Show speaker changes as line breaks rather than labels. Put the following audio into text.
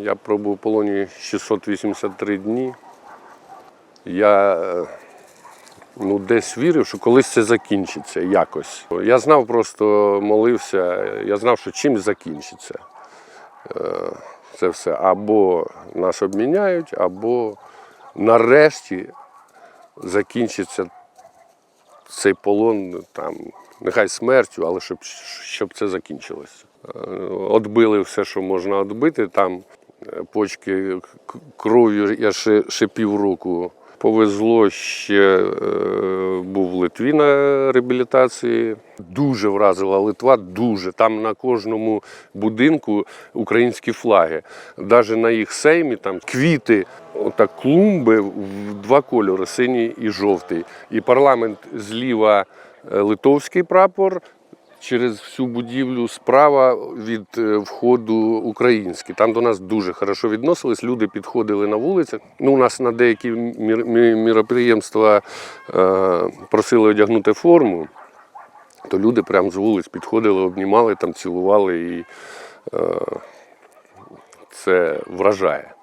Я пробув у полоні 683 дні. Я е, ну, десь вірив, що колись це закінчиться якось. Я знав, просто молився, я знав, що чимось закінчиться. Е, Це все. Або нас обміняють, або нарешті закінчиться цей полон, там, нехай смертю, але щоб, щоб це закінчилося. Е, Отбили все, що можна відбити. Там почки кров'ю я ще, ще півроку. Повезло ще е, був в Литві на реабілітації. Дуже вразила Литва, дуже. Там на кожному будинку українські флаги. Навіть на їх сеймі там квіти, отак клумби в два кольори синій і жовтий. І парламент зліва е, литовський прапор, через всю будівлю справа від е, входу український. Там до нас дуже хорошо відносились. Люди підходили на вулицях. Ну, у нас на деякі міроприємства е, просили одягнути форму, то люди прямо з вулиць підходили, обнімали, там, цілували і е, це вражає.